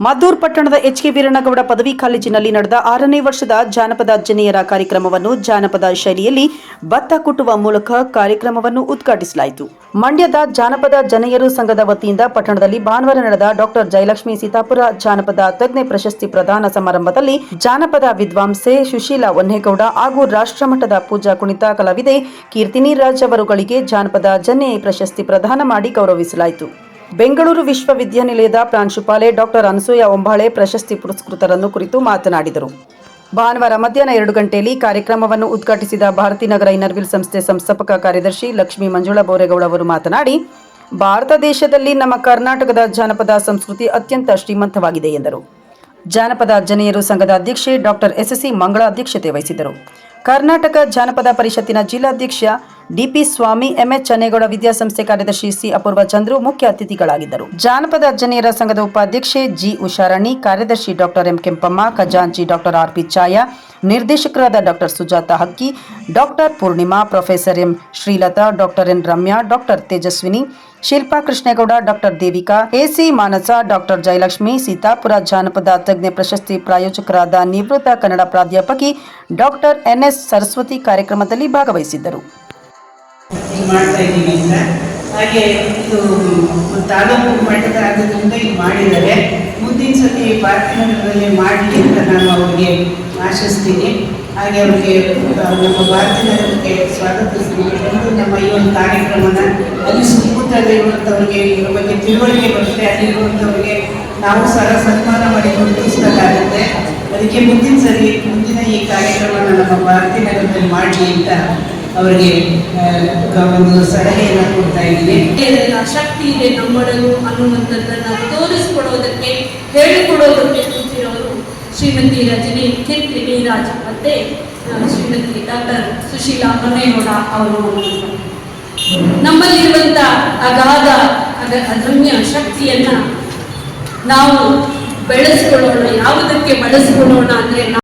ಮದ್ದೂರ್ ಪಟ್ಟಣದ H K Veerannagowda ಪದವಿ ಕಾಲೇಜಿನಲ್ಲಿ ನಡೆದ ಆರನೇ ವರ್ಷದ ಜಾನಪದ ಜನೆಯರ ಕಾರ್ಯಕ್ರಮವನ್ನು ಜಾನಪದ ಶೈಲಿಯಲ್ಲಿ ಭತ್ತ ಕುಟ್ಟುವ ಮೂಲಕ ಕಾರ್ಯಕ್ರಮವನ್ನು ಉದ್ಘಾಟಿಸಲಾಯಿತು. ಮಂಡ್ಯದ ಜಾನಪದ ಜನೆಯರು ಸಂಘದ ವತಿಯಿಂದ ಪಟ್ಟಣದಲ್ಲಿ ಭಾನುವಾರ ನಡೆದ ಡಾಕ್ಟರ್ ಜಯಲಕ್ಷ್ಮಿ ಸೀತಾಪುರ ಜಾನಪದ ತಜ್ಞೆ ಪ್ರಶಸ್ತಿ ಪ್ರದಾನ ಸಮಾರಂಭದಲ್ಲಿ ಜಾನಪದ ವಿದ್ವಾಂಸೆ ಸುಶೀಲಾ ಹೊನ್ನೇಗೌಡ ಹಾಗೂ ರಾಷ್ಟ್ರಮಟ್ಟದ ಪೂಜಾ ಕುಣಿತ ಕಲಾವಿದೆ ಕೀರ್ತಿನಿ ರಾಜ್ ಅವರುಗಳಿಗೆ ಜಾನಪದ ಜನೆ ಪ್ರಶಸ್ತಿ ಪ್ರದಾನ ಮಾಡಿ ಗೌರವಿಸಲಾಯಿತು. ಬೆಂಗಳೂರು ವಿಶ್ವವಿದ್ಯಾನಿಲಯದ ಪ್ರಾಂಶುಪಾಲೆ ಡಾಕ್ಟರ್ ಅನಸೂಯ ಒಂಬಾಳೆ ಪ್ರಶಸ್ತಿ ಪುರಸ್ಕೃತರನ್ನು ಕುರಿತು ಮಾತನಾಡಿದರು. ಭಾನುವಾರ ಮಧ್ಯಾಹ್ನ ಎರಡು ಗಂಟೆಯಲ್ಲಿ ಕಾರ್ಯಕ್ರಮವನ್ನು ಉದ್ಘಾಟಿಸಿದ ಭಾರತೀನಗರ ಇನ್ನರ್ವಿಲ್ ಸಂಸ್ಥೆ ಸಂಸ್ಥಾಪಕ ಕಾರ್ಯದರ್ಶಿ ಲಕ್ಷ್ಮೀ ಮಂಜುಳಾ ಬೋರೇಗೌಡ ಅವರು ಮಾತನಾಡಿ, ಭಾರತ ದೇಶದಲ್ಲಿ ನಮ್ಮ ಕರ್ನಾಟಕದ ಜಾನಪದ ಸಂಸ್ಕೃತಿ ಅತ್ಯಂತ ಶ್ರೀಮಂತವಾಗಿದೆ ಎಂದರು. ಜಾನಪದ ಅಜ್ಜನೆಯರು ಸಂಘದ ಅಧ್ಯಕ್ಷೆ ಡಾಕ್ಟರ್ ಎಸ್ಎಸ್ಸಿ ಮಂಗಳ ಅಧ್ಯಕ್ಷತೆ ವಹಿಸಿದ್ದರು. ಕರ್ನಾಟಕ ಜಾನಪದ ಪರಿಷತ್ತಿನ ಜಿಲ್ಲಾಧ್ಯಕ್ಷ ಡಿಪಿ ಸ್ವಾಮಿ ಎಂಎಚ್ ಚನ್ನೇಗೌಡ ವಿದ್ಯಾಸಂಸ್ಥೆ ಕಾರ್ಯದರ್ಶಿ ಸಿ ಅಪೂರ್ವ ಚಂದ್ರು ಮುಖ್ಯ ಅತಿಥಿಗಳಾಗಿದ್ದರು. ಜಾನಪದ ಅರ್ಜನೆಯರ ಸಂಘದ ಉಪಾಧ್ಯಕ್ಷೆ ಜಿ ಉಷಾರಾಣಿ, ಕಾರ್ಯದರ್ಶಿ ಡಾಕ್ಟರ್ ಎಂ ಕೆಂಪಮ್ಮ, ಖಜಾಂಚಿ ಡಾಕ್ಟರ್ ಆರ್ ಪಿ ಛಾಯಾ, ನಿರ್ದೇಶಕರಾದ doctor Sujatha Hakki, doctor Poornima, professor M Srilatha, doctor N Ramya, doctor Tejaswini, Shilpa Krishnegowda, doctor Devika AC Manasa, doctor Jayalakshmi, Sitapura ಜಾನಪದ ತಜ್ಞ ಪ್ರಶಸ್ತಿ ಪ್ರಾಯೋಜಕರಾದ ನಿವೃತ್ತ ಕನ್ನಡ ಪ್ರಾಧ್ಯಾಪಕಿ ಡಾಕ್ಟರ್ ಎನ್ಎಸ್ ಸರಸ್ವತಿ ಕಾರ್ಯಕ್ರಮದಲ್ಲಿ ಭಾಗವಹಿಸಿದ್ದರು. ಹಾಗೆ ಇದು ತಾಲೂಕು ಮಟ್ಟದ ಆದ್ದರಿಂದ ಇದು ಮಾಡಿದ್ದಾರೆ. ಮುಂದಿನ ಸತಿ ಭಾರತೀನಗರದಲ್ಲಿ ಮಾಡಲಿ ಅಂತ ನಾನು ಅವರಿಗೆ ಆಶಿಸ್ತೀನಿ. ಹಾಗೆ ಅವ್ರಿಗೆ ನಮ್ಮ ಸ್ವಾಗತಿಸ್ತೀನಿ ಸ್ವಾಗತಿಸಿ ನಮ್ಮ ಈ ಒಂದು ಕಾರ್ಯಕ್ರಮನ ಅಲ್ಲಿ ಸುತ್ತಮುತ್ತಲು ಇರುವಂಥವ್ರಿಗೆ ಇದ್ರ ಬಗ್ಗೆ ತಿಳುವಳಿಕೆ ಬರುತ್ತೆ ಅಲ್ಲಿರುವಂಥವ್ರಿಗೆ ನಾವು ಸಹ ಸನ್ಮಾನ ಮಾಡಿ ಗುರುತಿಸಿದಾಗುತ್ತೆ ಅದಕ್ಕೆ ಮುಂದಿನ ಸರಿ ಮುಂದಿನ ಈ ನಗರದಲ್ಲಿ ನಮ್ಮ ಮಾಡಲಿ ಅಂತ ಅವರಿಗೆ ಒಂದು ಸಲಹೆಯನ್ನು ಕೊಡ್ತಾ ಇದ್ದೀನಿ. ಶಕ್ತಿ ಇದೆ ನಮ್ಮೊಡನು ಅನ್ನುವಂಥದ್ದನ್ನು ತೋರಿಸ್ಕೊಡೋದಕ್ಕೆ, ಹೇಳಿಕೊಡೋದಕ್ಕೆ ಕೂತಿರೋರು ಶ್ರೀಮತಿ ರಜನಿ ಕೀರ್ತಿ ನೀರಾಜ್ ಮತ್ತೆ ಶ್ರೀಮತಿ ಡಾಕ್ಟರ್ ಸುಶೀಲಾ ಹೊನ್ನೇಗೌಡ ಅವರು. ನಮ್ಮಲ್ಲಿರುವಂಥ ಅಗಾಧ ಅಗ ಅದಮ್ಯ ಶಕ್ತಿಯನ್ನ ನಾವು ಬೆಳೆಸ್ಕೊಳ್ಳೋಣ, ಯಾವುದಕ್ಕೆ ಬಳಸ್ಕೊಳ್ಳೋಣ ಅಂದ್ರೆ